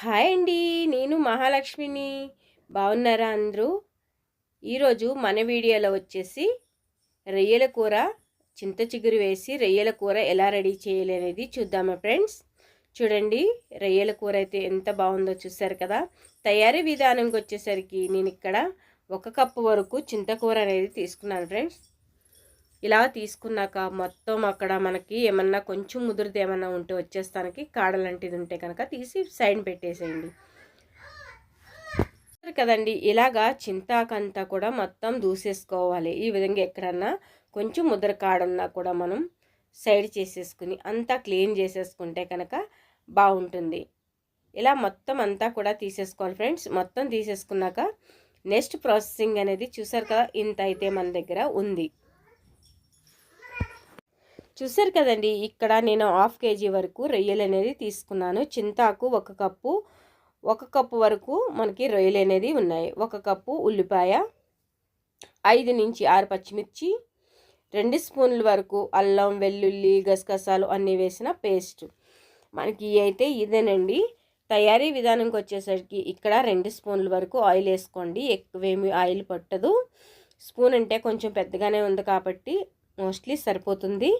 Hi అండి నేను మహాలక్ష్మిని. బాగున్నారా అందరూ? ఈరోజు మన వీడియోలో వచ్చేసి రొయ్యల కూర చింత చిగురు వేసి రొయ్యల కూర ఎలా రెడీ చేయాలి అనేది చూద్దామా ఫ్రెండ్స్? చూడండి రొయ్యల కూర అయితే ఎంత బాగుందో చూసారు కదా? తయారీ విధానంకి వచ్చేసరికి నేను ఇక్కడ ఒక కప్పు వరకు చింతకూర అనేది తీసుకున్నాను ఫ్రెండ్స్. ఇలా తీసుకున్నాక మొత్తం అక్కడ మనకి ఏమన్నా కొంచెం ముదురుది ఏమన్నా ఉంటే వచ్చేస్తానికి కాడలాంటిది ఉంటే కనుక తీసి సైడ్ పెట్టేసేయండి. కదండి ఇలాగా చింతాకంతా కూడా మొత్తం దూసేసుకోవాలి. ఈ విధంగా ఎక్కడన్నా కొంచెం ముద్ర కాడున్నా కూడా మనం సైడ్ చేసేసుకుని అంతా క్లీన్ చేసేసుకుంటే కనుక బాగుంటుంది. ఇలా మొత్తం అంతా కూడా తీసేసుకోవాలి ఫ్రెండ్స్. మొత్తం తీసేసుకున్నాక నెక్స్ట్ ప్రాసెసింగ్ అనేది చూసారు కదా ఇంత అయితే మన దగ్గర ఉంది. చూసారు కదండి ఇక్కడ నేను హాఫ్ కేజీ వరకు రొయ్యలు అనేది తీసుకున్నాను. చింతాకు ఒక కప్పు ఒక కప్పు వరకు మనకి రొయ్యలు అనేది ఉన్నాయి. ఒక కప్పు ఉల్లిపాయ ఐదు నుంచి ఆరు పచ్చిమిర్చి రెండు స్పూన్ల వరకు అల్లం వెల్లుల్లి గసగసాలు అన్నీ వేసిన పేస్ట్. మనకి అయితే ఇదేనండి. తయారీ విధానంకి వచ్చేసరికి ఇక్కడ రెండు స్పూన్ల వరకు ఆయిల్ వేసుకోండి. ఎక్కువేమి ఆయిల్ పట్టదు. స్పూన్ అంటే కొంచెం పెద్దగానే ఉంది కాబట్టి మోస్ట్లీ సరిపోతుంది.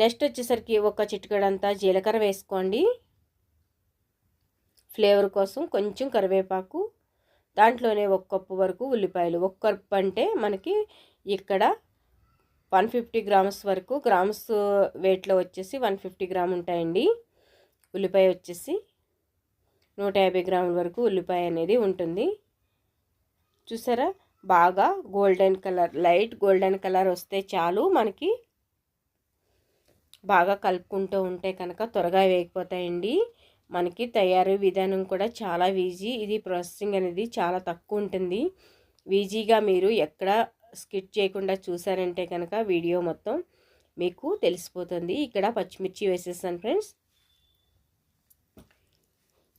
నెక్స్ట్ వచ్చేసరికి ఒక చిటికడంతా జీలకర్ర వేసుకోండి. ఫ్లేవర్ కోసం కొంచెం కరివేపాకు దాంట్లోనే ఒక కప్పు వరకు ఉల్లిపాయలు. ఒక కప్పు అంటే మనకి ఇక్కడ వన్ ఫిఫ్టీ గ్రామ్స్ వరకు గ్రామ్స్ వెయిట్లో వచ్చేసి వన్ ఫిఫ్టీ గ్రామ్ ఉంటాయండి. ఉల్లిపాయ వచ్చేసి నూట యాభై గ్రాముల వరకు ఉల్లిపాయ అనేది ఉంటుంది. చూసారా? బాగా golden colour light golden colour వస్తే చాలు మనకి బాగా కలుపుకుంటూ ఉంటే కనుక త్వరగా వేగిపోతాయండి. మనకి తయారీ విధానం కూడా చాలా ఈజీ. ఇది ప్రాసెసింగ్ అనేది చాలా తక్కువ ఉంటుంది. ఈజీగా మీరు ఎక్కడ స్కిట్ చేయకుండా చూసారంటే కనుక వీడియో మొత్తం మీకు తెలిసిపోతుంది. ఇక్కడ పచ్చిమిర్చి వేసేస్తాను ఫ్రెండ్స్.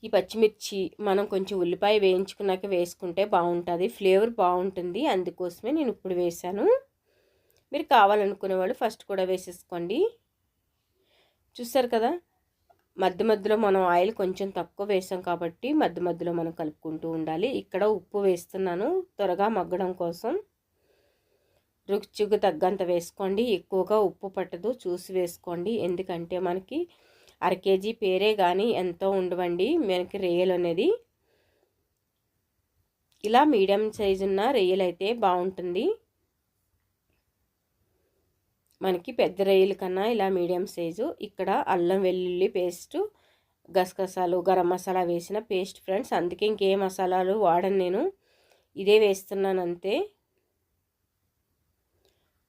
ఈ పచ్చిమిర్చి మనం కొంచెం ఉల్లిపాయ వేయించుకున్నాక వేసుకుంటే బాగుంటుంది. ఫ్లేవర్ బాగుంటుంది. అందుకోసమే నేను ఇప్పుడు వేసాను మీరు కావాలనుకునే వాళ్ళు ఫస్ట్ కూడా వేసేసుకోండి. చూస్తారు కదా? మధ్య మధ్యలో మనం ఆయిల్ కొంచెం తక్కువ వేసాం కాబట్టి మధ్య మధ్యలో మనం కలుపుకుంటూ ఉండాలి. ఇక్కడ ఉప్పు వేస్తున్నాను. త్వరగా మగ్గడం కోసం రుచికి తగ్గంత వేసుకోండి. ఎక్కువగా ఉప్పు పట్టదు. చూసి వేసుకోండి. ఎందుకంటే మనకి అర కేజీ పేరే కానీ ఎంతో ఉండవండి. మనకి రొయ్యలు అనేది. ఇలా మీడియం సైజు ఉన్న రొయ్యలు అయితే బాగుంటుంది. మనకి పెద్ద రొయ్యల కన్నా ఇలా మీడియం సైజు. ఇక్కడ అల్లం వెల్లుల్లి పేస్ట్ గసగసాలు గరం మసాలా వేసిన పేస్ట్ ఫ్రెండ్స్. అందుకే ఇంకే మసాలాలు వాడను నేను. ఇదే వేస్తున్నాను అంతే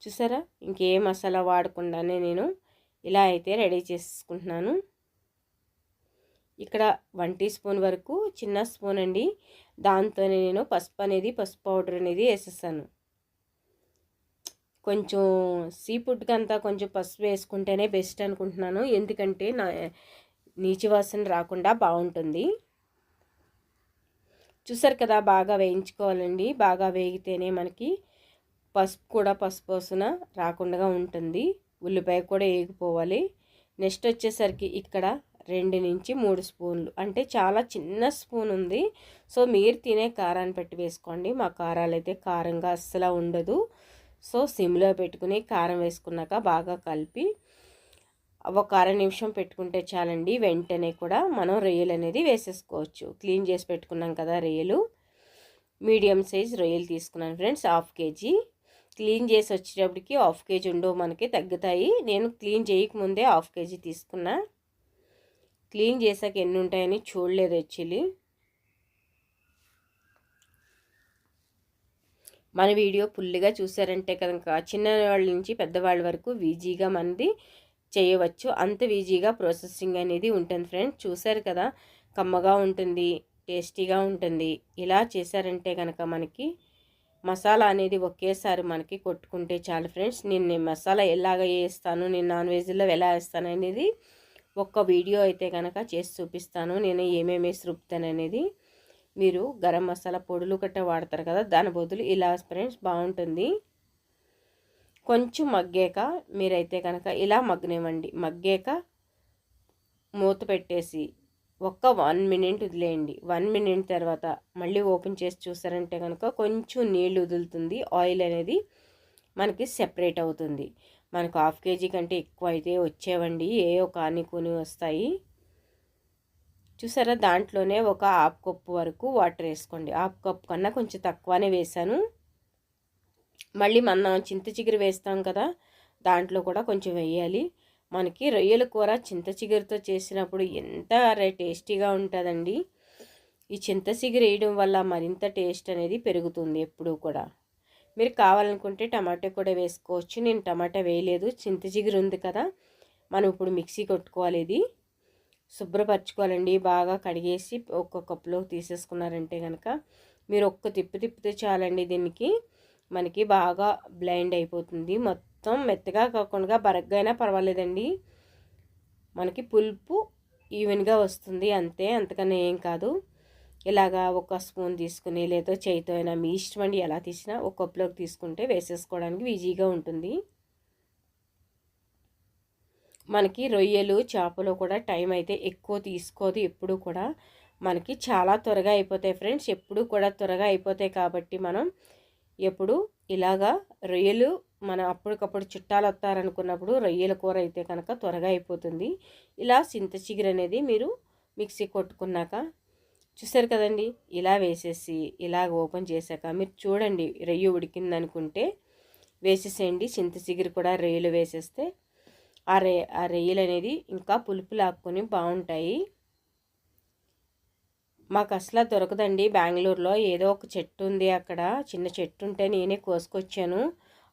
చూసారా? ఇంకే మసాలా వాడకుండానే నేను ఇలా అయితే రెడీ చేసుకుంటున్నాను. ఇక్కడ వన్ టీ స్పూన్ వరకు చిన్న స్పూన్ అండి. దాంతోనే నేను పసుపు అనేది పసుపు పౌడర్ అనేది వేసేసాను. కొంచెం సీ ఫుడ్కి అంతా కొంచెం పసుపు వేసుకుంటేనే బెస్ట్ అనుకుంటున్నాను. ఎందుకంటే నా నీచి వాసన రాకుండా బాగుంటుంది. చూసారు కదా బాగా వేయించుకోవాలండి. బాగా వేగితేనే మనకి పసుపు కూడా పసుపు వాసన రాకుండా ఉంటుంది. ఉల్లిపాయ కూడా వేగిపోవాలి. నెక్స్ట్ వచ్చేసరికి ఇక్కడ రెండు నుంచి మూడు స్పూన్లు. అంటే చాలా చిన్న స్పూన్ ఉంది. సో మీరు తినే కారాన్ని పెట్టి వేసుకోండి. మా కారాలు అయితే కారంగా అస్సలు ఉండదు. సో సిమ్లో పెట్టుకుని కారం వేసుకున్నాక బాగా కలిపి ఒక అర నిమిషం పెట్టుకుంటే చాలండి. వెంటనే కూడా మనం రొయ్యలు అనేది వేసేసుకోవచ్చు. క్లీన్ చేసి పెట్టుకున్నాం కదా రొయ్యలు మీడియం సైజ్ రొయ్యలు తీసుకున్నాను ఫ్రెండ్స్ హాఫ్ కేజీ క్లీన్ చేసి వచ్చేటప్పటికి హాఫ్ కేజీ ఉండవు మనకి తగ్గుతాయి. నేను క్లీన్ చేయకముందే హాఫ్ కేజీ తీసుకున్నా. క్లీన్ చేసాక ఎన్ని ఉంటాయని చూడలేదు యాక్చువల్లీ మన వీడియో ఫుల్గా చూసారంటే కనుక చిన్నవాళ్ళ నుంచి పెద్దవాళ్ళ వరకు ఈజీగా మనది చేయవచ్చు. అంత ఈజీగా ప్రాసెసింగ్ అనేది ఉంటుంది ఫ్రెండ్స్. చూసారు కదా? కమ్మగా ఉంటుంది టేస్టీగా ఉంటుంది. ఇలా చేశారంటే కనుక మనకి మసాలా అనేది ఒకేసారి మనకి కొట్టుకుంటే చాలు ఫ్రెండ్స్. నేను మసాలా ఎలాగ వేస్తాను నేను నాన్ వెజ్లో ఎలా వేస్తాను అనేది ఒక్క వీడియో అయితే కనుక చేసి చూపిస్తాను. నేను ఏమేమి వేసి రుపుతాను అనేది మీరు గరం మసాలా పొడులు గట్ట వాడతారు కదా దాని బదులు ఇలా ఫ్రెండ్స్ బాగుంటుంది. కొంచెం మగ్గాక మీరైతే కనుక ఇలా మగ్గనివ్వండి. మగ్గాక మూత పెట్టేసి ఒక్క వన్ మినిట్ వదిలేయండి. వన్ మినిట్ తర్వాత మళ్ళీ ఓపెన్ చేసి చూసారంటే కనుక కొంచెం నీళ్ళు వదులుతుంది. ఆయిల్ అనేది మనకి సెపరేట్ అవుతుంది. మనకు హాఫ్ కేజీ కంటే ఎక్కువ అయితే వచ్చేవండి. ఏ ఒక కొని వస్తాయి. చూసారా? దాంట్లోనే ఒక హాఫ్ కప్పు వరకు వాటర్ వేసుకోండి. హాఫ్ కప్ కన్నా కొంచెం తక్కువనే వేసాను మళ్ళీ మనం చింత చిగురు వేస్తాం కదా దాంట్లో కూడా కొంచెం వేయాలి. మనకి రొయ్యల కూర చింత చిగురుతో చేసినప్పుడు ఎంత టేస్టీగా ఉంటుందండి. ఈ చింత చిగురు వేయడం వల్ల మరింత టేస్ట్ అనేది పెరుగుతుంది ఎప్పుడూ కూడా. మీరు కావాలనుకుంటే టమాటో కూడా వేసుకోవచ్చు. నేను టమాటా వేయలేదు. చింత చిగురు ఉంది కదా మనం ఇప్పుడు మిక్సీ కొట్టుకోవాలి ఇది. శుభ్రపరచుకోవాలండి. బాగా కడిగేసి ఒక్క కప్పులో తీసేసుకున్నారంటే కనుక మీరు ఒక్క తిప్పు తిప్పితే చాలండి దీనికి. మనకి బాగా బ్లైండ్ అయిపోతుంది. మొత్తం మెత్తగా కాకుండా బరగ్గా అయినా పర్వాలేదండి. మనకి పులుపు ఈవెన్గా వస్తుంది. అంతే అంతకన్నా ఏం కాదు. ఇలాగా ఒక స్పూన్ తీసుకుని లేదా చేయితో అయినా మీ ఇష్టం అండి ఎలా తీసినా ఒక కప్లోకి తీసుకుంటే వేసేసుకోవడానికి ఈజీగా ఉంటుంది. మనకి రొయ్యలు చేపలు కూడా టైం అయితే ఎక్కువ తీసుకోదు. ఎప్పుడు కూడా మనకి చాలా త్వరగా అయిపోతాయి ఫ్రెండ్స్ ఎప్పుడు కూడా త్వరగా అయిపోతాయి కాబట్టి మనం ఎప్పుడు ఇలాగా రొయ్యలు మనం అప్పటికప్పుడు చుట్టాలు వస్తారనుకున్నప్పుడు రొయ్యల కూర అయితే కనుక త్వరగా అయిపోతుంది. ఇలా సింత చిగురు అనేది మీరు మిక్సీ కొట్టుకున్నాక చూసారు కదండి? ఇలా వేసేసి ఇలాగ ఓపెన్ చేశాక మీరు చూడండి రొయ్య ఉడికిందనుకుంటే వేసేసేయండి. చింత చిగురు కూడా రొయ్యలు వేసేస్తే ఆ రే ఆ రొయ్యలు అనేది ఇంకా పులుపు లాక్కొని బాగుంటాయి మాకు అసలు దొరకదండి బెంగళూరులో. ఏదో ఒక చెట్టు ఉంది అక్కడ. చిన్న చెట్టు ఉంటే నేనే కోసుకొచ్చాను.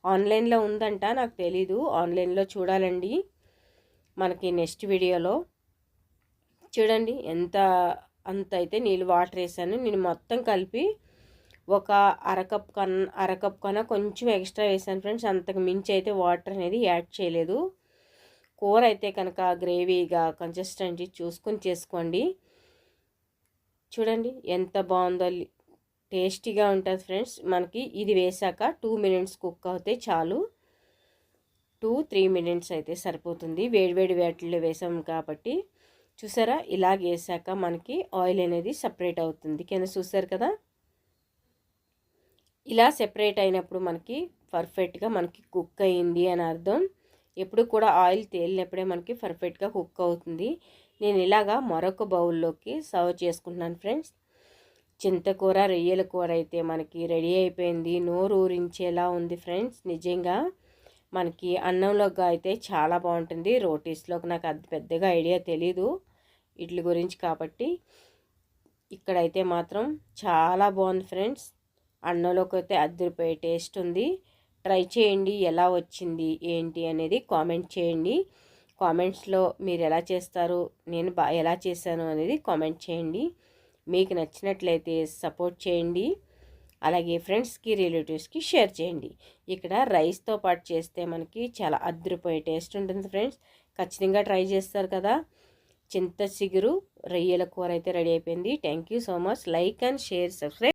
ఆన్లైన్లో ఉందంట నాకు తెలీదు. ఆన్లైన్లో చూడాలండి మనకి నెక్స్ట్ వీడియోలో. చూడండి ఎంత అంత అయితే నీళ్ళు వాటర్ వేసాను. నేను మొత్తం కలిపి ఒక అరకప్ కన్నా అరకప్ కన్నా కొంచెం ఎక్స్ట్రా వేసాను ఫ్రెండ్స్. అంతకు మించి అయితే వాటర్ అనేది యాడ్ చేయలేదు. కూర అయితే కనుక గ్రేవీగా కన్సిస్టెన్సీ చూసుకొని చేసుకోండి. చూడండి ఎంత బాగుందో టేస్టీగా ఉంటుంది ఫ్రెండ్స్. మనకి ఇది వేసాక టూ మినిట్స్ కుక్ అవుతే చాలు. టూ త్రీ మినిట్స్ అయితే సరిపోతుంది. వేడివేడి వేటల్లో వేసాం కాబట్టి. చూసారా? ఇలాగ వేసాక మనకి ఆయిల్ అనేది సపరేట్ అవుతుంది. కింద చూసారు కదా? ఇలా సెపరేట్ అయినప్పుడు మనకి పర్ఫెక్ట్గా మనకి కుక్ అయింది అని అర్థం. ఎప్పుడు కూడా ఆయిల్ తేలినప్పుడే మనకి పర్ఫెక్ట్గా కుక్ అవుతుంది. నేను ఇలాగా మరొక బౌల్లోకి సర్వ్ చేసుకుంటున్నాను ఫ్రెండ్స్. చింతకూర రొయ్యల కూర అయితే మనకి రెడీ అయిపోయింది. నోరు ఊరించేలా ఉంది ఫ్రెండ్స్. నిజంగా మనకి అన్నంలోకి అయితే చాలా బాగుంటుంది. రోటీస్లోకి నాకు అది పెద్దగా ఐడియా తెలీదు. వీటి గురించి కాబట్టి ఇక్కడైతే మాత్రం చాలా బాగుంది ఫ్రెండ్స్. అన్నంలోకి అయితే అద్దరిపోయే టేస్ట్ ఉంది. ట్రై చేయండి ఎలా వచ్చింది ఏంటి అనేది కామెంట్ చేయండి. కామెంట్స్లో మీరు ఎలా చేస్తారు నేను బా ఎలా చేశాను అనేది కామెంట్ చేయండి. మీకు నచ్చినట్లయితే సపోర్ట్ చేయండి. అలాగే ఫ్రెండ్స్కి రిలేటివ్స్కి షేర్ చేయండి. ఇక్కడ రైస్తో పాటు చేస్తే మనకి చాలా అద్దరిపోయే టేస్ట్ ఉంటుంది ఫ్రెండ్స్. ఖచ్చితంగా ట్రై చేస్తారు కదా. చింత చిగురు రొయ్యల కూర అయితే రెడీ అయిపోయింది. Thank you so much. Like and share subscribe